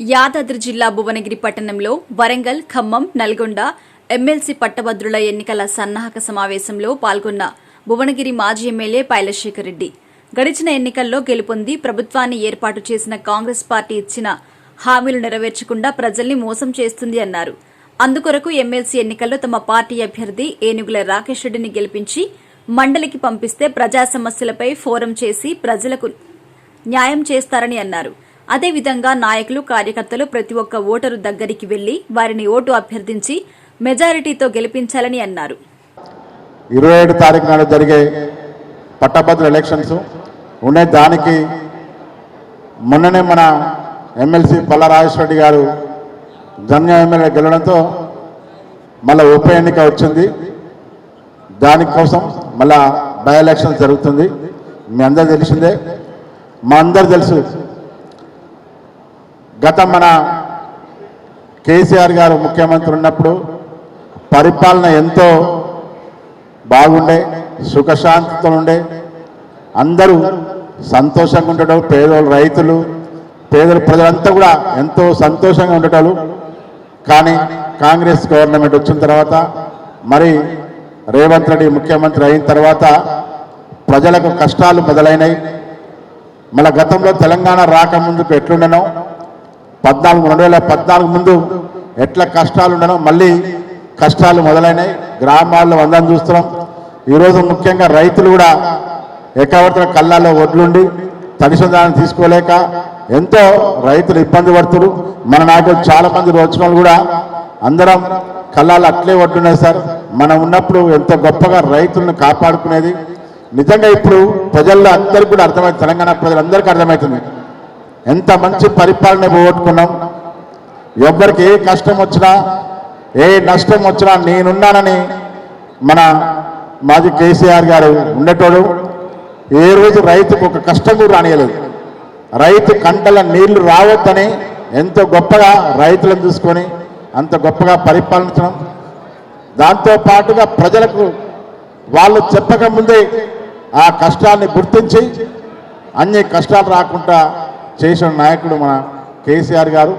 యాదాద్రి జిల్లా భువనగిరి పట్టణంలో వరంగల్ ఖమ్మం నల్గొండ ఎమ్మెల్సీ పట్టభద్రుల ఎన్నికల సన్నాహక సమావేశంలో పాల్గొన్న భువనగిరి మాజీ ఎమ్మెల్యే పైలశేఖర్ రెడ్డి. గడిచిన ఎన్నికల్లో గెలుపొంది ప్రభుత్వాన్ని ఏర్పాటు చేసిన కాంగ్రెస్ పార్టీ ఇచ్చిన హామీలు నెరవేర్చకుండా ప్రజల్ని మోసం చేస్తుంది అన్నారు. అందుకొరకు ఎమ్మెల్సీ ఎన్నికల్లో తమ పార్టీ అభ్యర్థి ఏనుగుల రాకేష్ రెడ్డిని గెలిపించి మండలికి పంపిస్తే ప్రజా సమస్యలపై ఫోరం చేసి ప్రజలకు న్యాయం చేస్తారని అన్నారు. అదేవిధంగా నాయకులు కార్యకర్తలు ప్రతి ఒక్క ఓటరు దగ్గరికి వెళ్ళి వారిని ఓటు అభ్యర్థించి మెజారిటీతో గెలిపించాలని అన్నారు. ఇరవై ఏడు తారీఖు నాడు జరిగే పట్టభద్రుల ఎలక్షన్స్. ఉండే దానికి మొన్ననే మన ఎమ్మెల్సీ పల్లరాజేశ్వరరెడ్డి గారు జన్య ఎమ్మెల్యే గెలవడంతో మళ్ళీ ఉప ఎన్నిక వచ్చింది. దానికోసం మళ్ళా బై ఎలక్షన్ జరుగుతుంది. మీ అందరు తెలిసిందే. మా అందరు తెలుసు. గత మన కేసీఆర్ గారు ముఖ్యమంత్రి ఉన్నప్పుడు పరిపాలన ఎంతో బాగుండే సుఖశాంతితో ఉండే అందరూ సంతోషంగా ఉండటం పేదోళ్ళు రైతులు పేదల ప్రజలంతా కూడా ఎంతో సంతోషంగా ఉండటాలు కానీ కాంగ్రెస్ గవర్నమెంట్ వచ్చిన తర్వాత మరి రేవంత్ రెడ్డి ముఖ్యమంత్రి అయిన తర్వాత ప్రజలకు కష్టాలు మొదలైనవి మళ్ళీ గతంలో తెలంగాణ రాకముందుకు ఎట్లుండనో పద్నాలుగు రెండు వేల పద్నాలుగు ముందు ఎట్లా కష్టాలు ఉండడం మళ్ళీ కష్టాలు మొదలైనాయి. గ్రామాల్లో అందరం చూస్తున్నాం. ఈరోజు ముఖ్యంగా రైతులు కూడా ఎక్కబడుతున్న కళ్ళాల్లో ఒడ్లుండి తడిసందాన్ని తీసుకోలేక ఎంతో రైతులు ఇబ్బంది పడుతున్నారు మన నాయకులు చాలా మంది వచ్చిన కూడా అందరం కళ్ళాలు అట్లే ఒడ్డున్నాయి సార్. మనం ఉన్నప్పుడు ఎంతో గొప్పగా రైతులను కాపాడుకునేది. నిజంగా ఇప్పుడు ప్రజల్లో అందరికీ కూడా అర్థమైంది తెలంగాణ ప్రజలందరికీ అర్థమవుతుంది. ఎంత మంచి పరిపాలన పోగొట్టుకున్నాం? ఎవ్వరికి ఏ కష్టం వచ్చినా ఏ నష్టం వచ్చినా నేనున్నానని మన మాజీ కేసీఆర్ గారు ఉండేటోడు. ఏ రోజు రైతుకు ఒక కష్టం కూడా రానియలేదు. రైతు కంటల నీళ్ళు రావద్దని ఎంతో గొప్పగా రైతులను చూసుకొని అంత గొప్పగా పరిపాలించడం. దాంతో పాటుగా ప్రజలకు వాళ్ళు చెప్పక ముందే ఆ కష్టాన్ని గుర్తించి అన్ని కష్టాలు రాకుండా చేసిన నాయకుడు మన కేసీఆర్ గారు.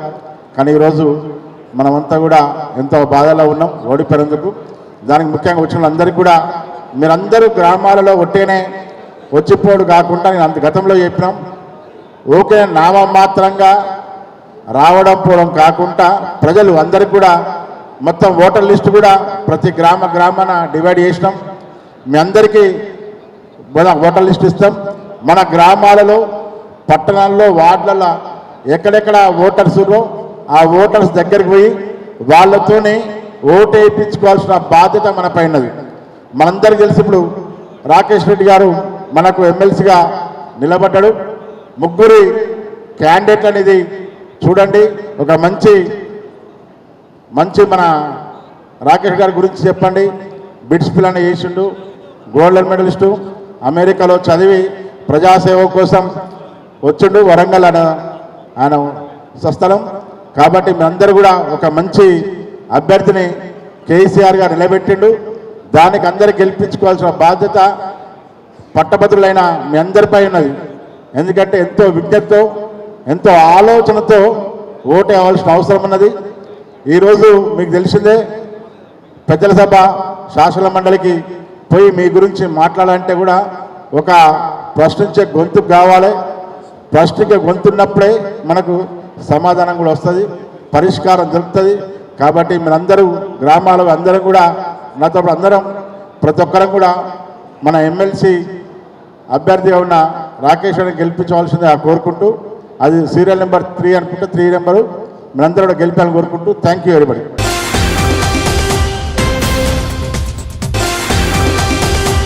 కానీ ఈరోజు మనమంతా కూడా ఎంతో బాధలో ఉన్నాం ఓడిపోయినందుకు. దానికి ముఖ్యంగా వచ్చిన వాళ్ళందరికీ కూడా మీరందరూ గ్రామాలలో ఒట్టేనే వచ్చిపోడు కాకుండా నేను అంత గతంలో చెప్పినాం. ఓకే నామమాత్రంగా రావడం పోవడం కాకుండా ప్రజలు అందరికి కూడా మొత్తం ఓటర్ లిస్ట్ కూడా ప్రతి గ్రామ గ్రామాన డివైడ్ చేసినాం. మీ అందరికీ ఓటర్ లిస్ట్ ఇస్తాం. మన గ్రామాలలో పట్టణాల్లో వార్డులలో ఎక్కడెక్కడ ఓటర్స్ ఉన్నారో ఆ ఓటర్స్ దగ్గరికి పోయి వాళ్ళతోనే ఓటు వేయించుకోవాల్సిన బాధ్యత మన పైనది మనందరికీ తెలిసి ఇప్పుడు రాకేష్ రెడ్డి గారు మనకు ఎమ్మెల్సీగా నిలబడ్డాడు. ముగ్గురి క్యాండిడేట్ అనేది చూడండి ఒక మంచి మంచి మన రాకేష్ గారి గురించి చెప్పండి. బిట్స్ పిల్లని చేసిండు గోల్డెన్ మెడలిస్టు అమెరికాలో చదివి ప్రజాసేవ కోసం వచ్చిండు వరంగల్ అన ఆయన స్వస్థలం. కాబట్టి మీ కూడా ఒక మంచి అభ్యర్థిని కేసీఆర్గా నిలబెట్టిండు. దానికి అందరు గెలిపించుకోవాల్సిన బాధ్యత పట్టభద్రులైన మీ అందరిపై ఉన్నది. ఎందుకంటే ఎంతో విజ్ఞతతో ఎంతో ఆలోచనతో ఓటు వేయవలసిన అవసరం ఉన్నది. ఈరోజు మీకు తెలిసిందే పెద్దల సభ శాసన మండలికి పోయి మీ గురించి మాట్లాడాలంటే కూడా ఒక ప్రశ్నించే గొంతు కావాలి. ప్రశ్నించే గొంతున్నప్పుడే మనకు సమాధానం కూడా వస్తుంది పరిష్కారం దొరుకుతుంది. కాబట్టి మీరందరూ గ్రామాలు అందరం కూడా నాతో అందరం ప్రతి ఒక్కరం కూడా మన ఎమ్మెల్సీ అభ్యర్థిగా ఉన్న రాకేష్ గారిని గెలిపించవలసిందిగా కోరుకుంటూ అది సీరియల్ నెంబర్ త్రీ అనుకుంటే త్రీ నెంబరు మీరందరూ కూడా గెలిపాలని కోరుకుంటూ థ్యాంక్ యూ వెరీబడి